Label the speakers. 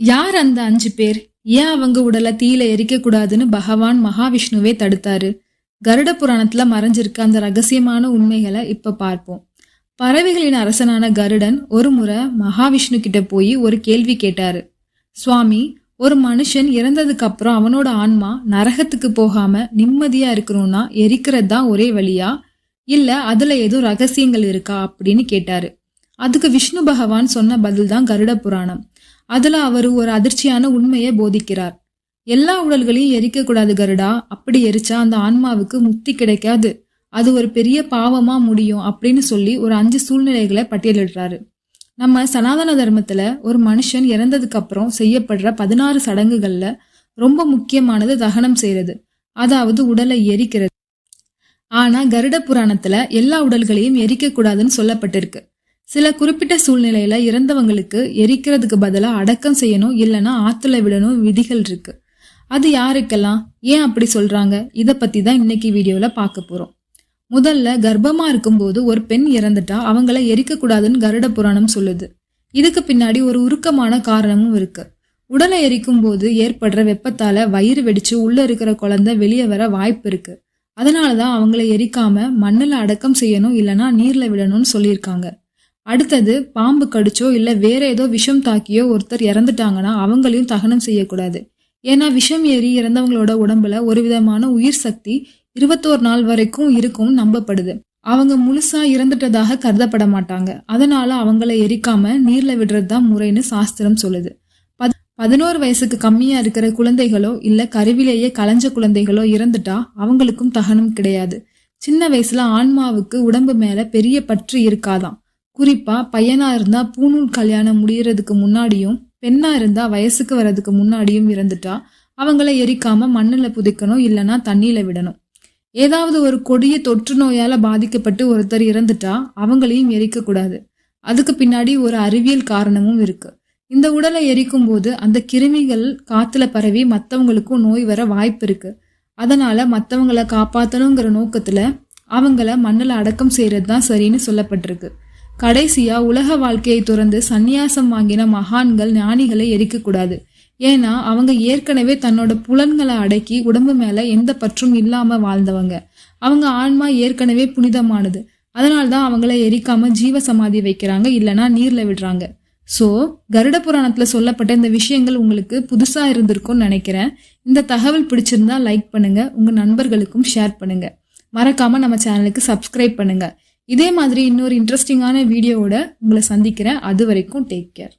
Speaker 1: யார் அந்த அஞ்சு பேர்? ஏன் அவங்க உடலை தீயில எரிக்க கூடாதுன்னு பகவான் மகாவிஷ்ணுவே தடுத்தாரு. கருட புராணத்துல மறைஞ்சிருக்க அந்த ரகசியமான உண்மைகளை இப்ப பார்ப்போம். பறவைகளின் அரசனான கருடன் ஒரு முறை மகாவிஷ்ணு கிட்ட போய் ஒரு கேள்வி கேட்டாரு. சுவாமி ஒரு மனுஷன் இறந்ததுக்கு அப்புறம் அவனோட ஆன்மா நரகத்துக்கு போகாம நிம்மதியா இருக்கணும்னா எரிக்கிறது தான் ஒரே வழியா? இல்ல அதுல எதுவும் ரகசியங்கள் இருக்கா? அப்படின்னு கேட்டாரு. அதுக்கு விஷ்ணு பகவான் சொன்ன பதில் தான் கருட புராணம். அதுல அவர் ஒரு அதிர்ச்சியான உண்மையை போதிக்கிறார். எல்லா உடல்களையும் எரிக்க கூடாது கருடா. அப்படி எரிச்சா அந்த ஆன்மாவுக்கு முக்தி கிடைக்காது. அது ஒரு பெரிய பாவமா முடியும் அப்படின்னு சொல்லி ஒரு அஞ்சு சூழ்நிலைகளை பட்டியலிடுறாரு. நம்ம சனாதன தர்மத்துல ஒரு மனுஷன் இறந்ததுக்கு அப்புறம் செய்யப்படுற பதினாறு சடங்குகள்ல ரொம்ப முக்கியமானது தகனம் செய்யறது அதாவது உடலை எரிக்கிறது. ஆனா கருட புராணத்துல எல்லா உடல்களையும் எரிக்க கூடாதுன்னு சொல்லப்பட்டிருக்கு. சில குறிப்பிட்ட சூழ்நிலையில இறந்தவங்களுக்கு எரிக்கிறதுக்கு பதிலாக அடக்கம் செய்யணும் இல்லைன்னா ஆத்துல விடணும் விதிகள் இருக்கு. அது யாருக்கெல்லாம்? ஏன் அப்படி சொல்றாங்க? இதை பத்தி தான் இன்னைக்கு வீடியோல பார்க்க போறோம். முதல்ல கர்ப்பமா இருக்கும்போது ஒரு பெண் இறந்துட்டா அவங்கள எரிக்க கூடாதுன்னு கருட புராணம் சொல்லுது. இதுக்கு பின்னாடி ஒரு உருக்கமான காரணமும் இருக்கு. உடலை எரிக்கும் போது ஏற்படுற வெப்பத்தால வயிறு வெடிச்சு உள்ள இருக்கிற குழந்தை வெளியே வர வாய்ப்பு இருக்கு. அதனாலதான் அவங்கள எரிக்காம மண்ணில் அடக்கம் செய்யணும் இல்லைன்னா நீர்ல விடணும்னு சொல்லியிருக்காங்க. அடுத்தது பாம்பு கடிச்சோ இல்லை வேற ஏதோ விஷம் தாக்கியோ ஒருத்தர் இறந்துட்டாங்கன்னா அவங்களையும் தகனம் செய்யக்கூடாது. ஏன்னா விஷம் ஏறி இறந்தவங்களோட உடம்புல ஒரு விதமான உயிர் சக்தி இருபத்தோரு நாள் வரைக்கும் இருக்கும் நம்பப்படுது. அவங்க முழுசா இறந்துட்டதாக கருதப்பட மாட்டாங்க. அதனால அவங்கள எரிக்காம நீர்ல விடுறது தான் முறைன்னு சாஸ்திரம் சொல்லுது. பத் பதினோரு வயசுக்கு கம்மியா இருக்கிற குழந்தைகளோ இல்ல கருவிலேயே கலைஞ்ச குழந்தைகளோ இறந்துட்டா அவங்களுக்கும் தகனம் கிடையாது. சின்ன வயசுல ஆன்மாவுக்கு உடம்பு மேல பெரிய பற்று இருக்காதாம். குறிப்பா பையனா இருந்தா பூணூல் கல்யாணம் முடியறதுக்கு முன்னாடியும் பெண்ணா இருந்தா வயசுக்கு வர்றதுக்கு முன்னாடியும் இறந்துட்டா அவங்கள எரிக்காம மண்ணுல புதைக்கணும் இல்லைன்னா தண்ணியில விடணும். ஏதாவது ஒரு கொடிய தொற்று நோயால பாதிக்கப்பட்டு ஒருத்தர் இறந்துட்டா அவங்களையும் எரிக்க கூடாது. அதுக்கு பின்னாடி ஒரு அறிவியல் காரணமும் இருக்கு. இந்த உடலை எரிக்கும் போது அந்த கிருமிகள் காத்துல பரவி மற்றவங்களுக்கும் நோய் வர வாய்ப்பு இருக்கு. அதனால மற்றவங்களை காப்பாற்றணுங்கிற நோக்கத்துல அவங்கள மண்ணில் அடக்கம் செய்யறது தான் சரின்னு சொல்லப்பட்டிருக்கு. கடைசியா உலக வாழ்க்கையை துறந்து சந்நியாசம் வாங்கின மகான்கள் ஞானிகளை எரிக்கக்கூடாது. ஏன்னா அவங்க ஏற்கனவே தன்னோட புலன்களை அடக்கி உடம்பு மேல எந்த பற்றும் இல்லாம வாழ்ந்தவங்க. அவங்க ஆன்மா ஏற்கனவே புனிதமானது. அதனால்தான் அவங்கள எரிக்காம ஜீவ சமாதி வைக்கிறாங்க இல்லைன்னா நீர்ல விடுறாங்க. சோ கருட புராணத்துல சொல்லப்பட்ட இந்த விஷயங்கள் உங்களுக்கு புதுசா இருந்திருக்கும்னு நினைக்கிறேன். இந்த தகவல் பிடிச்சிருந்தா லைக் பண்ணுங்க உங்க நண்பர்களுக்கும் ஷேர் பண்ணுங்க. மறக்காம நம்ம சேனலுக்கு சப்ஸ்கிரைப் பண்ணுங்க. இதே மாதிரி இன்னொரு இன்ட்ரெஸ்டிங்கான வீடியோவோட உங்களை சந்திக்கிறேன். அது வரைக்கும் டேக் கேர்